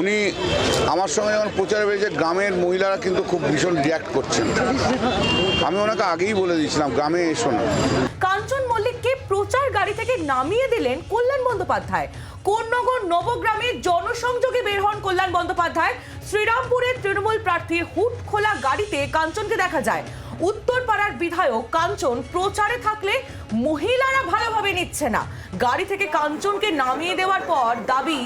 উনি আমার সঙ্গে যখন প্রচারে বেরিয়েছে গ্রামের মহিলারা কিন্তু খুব ভীষণ রিয়াক্ট করছেন। আমি ওনাকে আগেই বলে দিয়েছিলাম, গ্রামে এসো না। কাঞ্চন মল্লিককে প্রচার গাড়ি থেকে নামিয়ে দিলেন কল্যাণ বন্দ্যোপাধ্যায়। কোন্নগর নবগ্রামে জনসংযোগে বের হন কল্যাণ বন্দ্যোপাধ্যায়। শ্রীরামপুরের তৃণমূল প্রার্থী হুট খোলা গাড়িতে কাঞ্চনকে দেখা যায়। উত্তরপাড়ার বিধায়ক কাঞ্চন প্রচারে থাকলে মহিলারা ভালোভাবে নিচ্ছে না। গাড়ি থেকে কাঞ্চনকে নামিয়ে দেওয়ার পর দাবি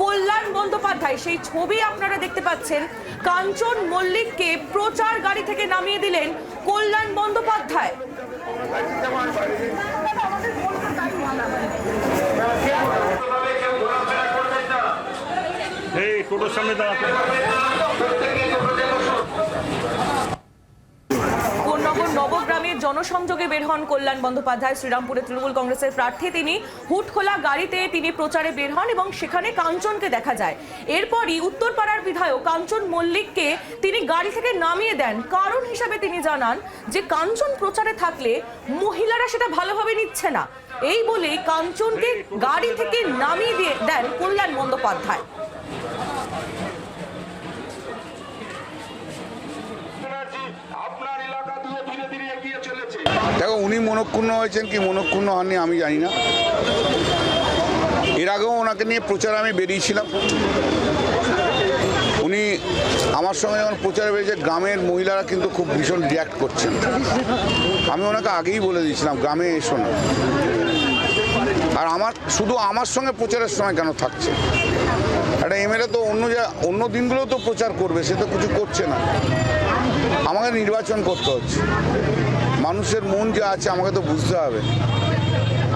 কল্যাণ বন্দ্যোপাধ্যায়, সেই ছবি আপনারা দেখতে পাচ্ছেন। কাঞ্চন মল্লিককে প্রচার গাড়ি থেকে নামিয়ে দিলেন কল্যাণ বন্দ্যোপাধ্যায়। এই টোটোর সামনে দাঁড়াতে কোন্নগর জনসংযোগে বের হন কল্যাণ বন্দ্যোপাধ্যায়। শ্রীরামপুরে তৃণমূল কংগ্রেসের প্রার্থী তিনি। হুটখোলা গাড়িতে তিনি প্রচারে বের হন এবং সেখানে কাঞ্চনকে দেখা যায়। এরপরই উত্তরপাড়ার বিধায়ক কাঞ্চন মল্লিককে তিনি গাড়ি থেকে নামিয়ে দেন। কারণ হিসাবে তিনি জানান যে, কাঞ্চন প্রচারে থাকলে মহিলারা সেটা ভালোভাবে নিচ্ছে না। এই বলে কাঞ্চনকে গাড়ি থেকে নামিয়ে দিয়ে দেন কল্যাণ বন্দ্যোপাধ্যায়। দেখো, উনি মনক্ষুণ্ণ হয়েছেন কি মনক্ষুণ্ণ হননি আমি জানি না। এর আগেও ওনাকে নিয়ে প্রচারে আমি বেরিয়েছিলাম। উনি আমার সঙ্গে যখন প্রচারে বেরিয়েছে, গ্রামের মহিলারা কিন্তু খুব ভীষণ রিয়াক্ট করছেন। আমি ওনাকে আগেই বলে দিয়েছিলাম, গ্রামে এসো না। আর আমার, শুধু আমার সঙ্গে প্রচারের সময় কেন থাকছে? একটা এমএলএ তো অন্য যা, অন্য দিনগুলোও তো প্রচার করবে, সে তো কিছু করছে না। আমাকে নির্বাচন করতে হচ্ছে। মানুষের মন যা আছে, আমাকে তো বুঝতে হবে।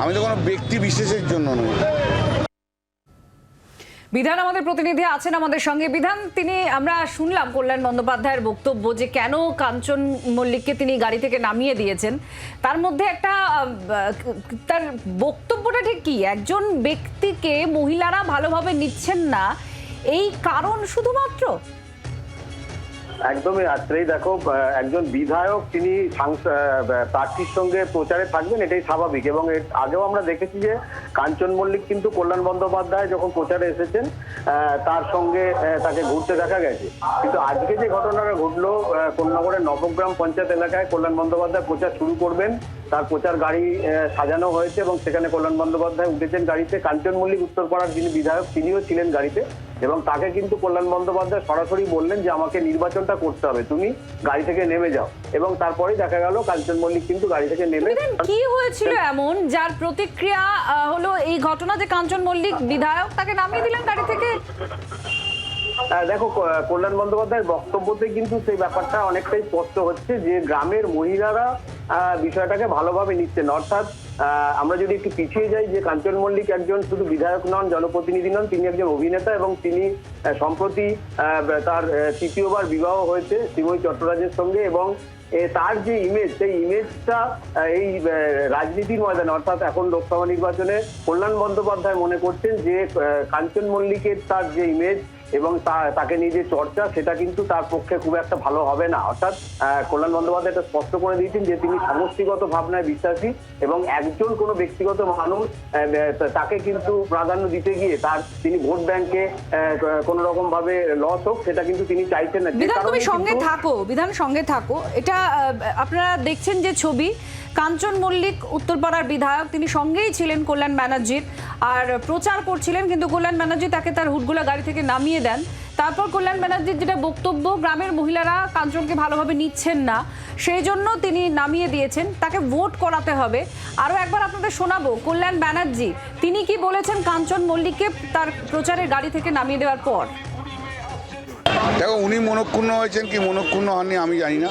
আমি তো কোনো ব্যক্তি বিশেষের জন্য নই। বিধান আমাদের প্রতিনিধি আছেন আমাদের সঙ্গে। বিধান, তিনি, আমরা শুনলাম কল্যাণ বন্দ্যোপাধ্যায়ের বক্তব্য যে কেন কাঞ্চন মল্লিককে তিনি গাড়ি থেকে নামিয়ে দিয়েছেন। তার মধ্যে একটা তার বক্তব্যটা ঠিক কি? একজন ব্যক্তিকে মহিলারা ভালোভাবে নিচ্ছেন না, এই কারণ শুধুমাত্র? একদমই আশ্রয়ী দেখো একজন বিধায়ক তিনি প্রার্থীর সঙ্গে প্রচারে থাকবেন, এটাই স্বাভাবিক। এবং আগেও আমরা দেখেছি যে কাঞ্চন মল্লিক কিন্তু কল্যাণ বন্দ্যোপাধ্যায় যখন প্রচারে এসেছেন তার সঙ্গে তাকে ঘুরতে দেখা গেছে। কিন্তু আজকে যে ঘটনাটা ঘটলো কন্যাগড়ের নবগ্রাম পঞ্চায়েত এলাকায় কল্যাণ বন্দ্যোপাধ্যায় প্রচার শুরু করবেন তার প্রচার গাড়ি সাজানো হয়েছে এবং সেখানে কল্যাণ বন্দ্যোপাধ্যায় উঠেছেন গাড়িতে। কাঞ্চন মল্লিক উত্তরপাড়ার যিনি বিধায়ক তিনিও ছিলেন গাড়িতে। এবং তাকে কিন্তু কল্যাণ বন্দ্যোপাধ্যায় সরাসরি বললেন যে আমাকে নির্বাচনটা করতে হবে। তুমি গাড়ি থেকে নেমে যাও। এবং তারপরে দেখা গেল কাঞ্চন মল্লিক কিন্তু গাড়ি থেকে নেমে কি হয়েছিল এমন? যার প্রতিক্রিয়া হলো এই ঘটনা যে কাঞ্চন মল্লিক বিধায়ক তাকে নামিয়ে দিলেন গাড়ি থেকে? দেখো কল্যাণ বন্দ্যোপাধ্যায়ের বক্তব্যতে কিন্তু সেই ব্যাপারটা অনেকটাই স্পষ্ট হচ্ছে যে গ্রামের মহিলারা বিষয়টাকে ভালোভাবে নিচ্ছেন। অর্থাৎ আমরা যদি একটু পিছিয়ে যাই যে কাঞ্চন মল্লিক একজন শুধু বিধায়ক নন, জনপ্রতিনিধি নন, তিনি একজন অভিনেতা এবং তিনি সম্প্রতি তার তৃতীয়বার বিবাহ হয়েছে শ্রীময়ী চট্টরাজের সঙ্গে এবং তার যে ইমেজ সেই ইমেজটা এই রাজনীতির ময়দানে, অর্থাৎ এখন লোকসভা নির্বাচনে কল্যাণ বন্দ্যোপাধ্যায় মনে করছেন যে কাঞ্চন মল্লিকের তার যে ইমেজ এবং তাকে নিয়ে যে চর্চা সেটা কিন্তু তার পক্ষে খুব একটা ভালো হবে না। অর্থাৎ কল্যাণ বন্দ্যোপাধ্যায় এটা স্পষ্ট করে দিয়েছেন যে তিনি সমষ্টিগত ভাবনায় বিশ্বাসী এবং একজন কোনো ব্যক্তিগত মানুষ তাকে কিন্তু প্রাধান্য দিতে গিয়ে তার তিনি ভোট ব্যাংকে কোনো রকম ভাবে লস হোক সেটা কিন্তু তিনি চাইছেন না। বিধান তুমি সঙ্গে থাকো বিধান সঙ্গে থাকো। এটা আপনারা দেখছেন যে ছবি কাঞ্চন মল্লিক, উত্তরপাড়ার বিধায়ক, তিনি সঙ্গেই ছিলেন কল্যাণ ব্যানার্জির আর প্রচার করছিলেন, কিন্তু কল্যাণ ব্যানার্জি তাকে তার হুটগুলা গাড়ি থেকে নামিয়ে দেন। তারপর কল্যাণ ব্যানার্জির যেটা বক্তব্য, গ্রামের মহিলারা কাঞ্চনকে ভালোভাবে নিচ্ছেন না, সেই জন্য তিনি নামিয়ে দিয়েছেন। তাকে ভোট করাতে হবে। আরও একবার আপনাদের শোনাবো, কল্যাণ ব্যানার্জি, তিনি কি বলেছেন কাঞ্চন মল্লিককে তার প্রচারের গাড়ি থেকে নামিয়ে দেওয়ার পর? দেখো, উনি মনক্ষুণ্ণ হয়েছেন কি মনক্ষুণ্ণ হননি আমি জানি না।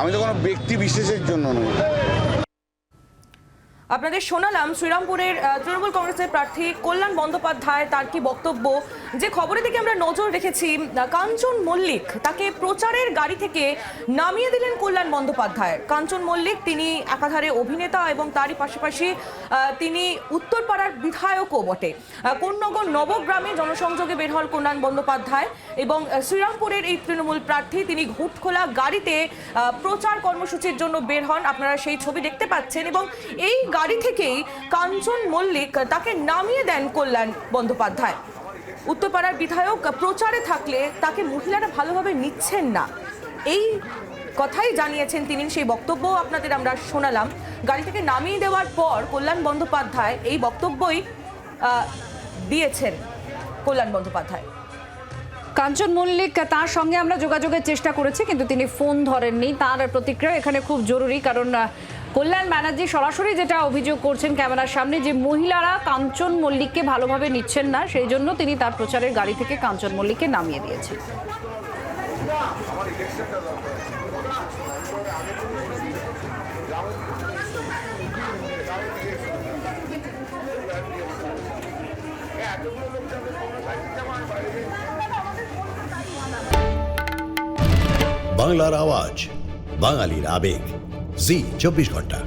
আমি তো কোনো ব্যক্তি বিশেষের জন্য নই। আপনাদের শোনালাম শ্রীরামপুরের তৃণমূল কংগ্রেসের প্রার্থী কল্যাণ বন্দ্যোপাধ্যায় তার কি বক্তব্য? যে খবরের দিকে আমরা নজর রেখেছি কাঞ্চন মল্লিক তাকে প্রচারের গাড়ি থেকে নামিয়ে দিলেন কল্যাণ বন্দ্যোপাধ্যায়। কাঞ্চন মল্লিক তিনি একাধারে অভিনেতা এবং তারই পাশাপাশি তিনি উত্তরপাড়ার বিধায়কও বটে। কোন্নগর নবগ্রামে জনসংযোগে বের হন কল্যাণ বন্দ্যোপাধ্যায় এবং শ্রীরামপুরের এই তৃণমূল প্রার্থী তিনি ঘুটখোলা গাড়িতে প্রচার কর্মসূচির জন্য বের হন। আপনারা সেই ছবি দেখতে পাচ্ছেন এবং এই গাড়ি থেকেই কাঞ্চন মল্লিক তাকে নামিয়ে দেন কল্যাণ বন্দ্যোপাধ্যায়। উত্তরপাড়ার বিধায়ক প্রচারে থাকলে তাকে মহিলারা ভালোভাবে নিচ্ছেন না। এই কথাই জানিয়েছেন তিনি, সেই বক্তব্য আপনাদের আমরা শোনালাম। গাড়ি থেকে নামিয়ে দেওয়ার পর কল্যাণ বন্দ্যোপাধ্যায় এই বক্তব্যই দিয়েছেন কল্যাণ বন্দ্যোপাধ্যায়। কাঞ্চন মল্লিক তার সঙ্গে আমরা যোগাযোগের চেষ্টা করেছি, কিন্তু তিনি ফোন ধরেননি। তার প্রতিক্রিয়া এখানে খুব জরুরি, কারণ কল্যাণ ব্যানার্জি সরাসরি যেটা অভিযোগ করছেন ক্যামেরার সামনে যে মহিলারা কাঞ্চন মল্লিককে ভালোভাবে নিচ্ছেন না, সেই জন্য তিনি তার প্রচারের গাড়ি থেকে কাঞ্চন মল্লিককে নামিয়ে দিয়েছেন। বাংলার আওয়াজ, বাঙালির আবেগ। জি চব্বিশ ঘণ্টা।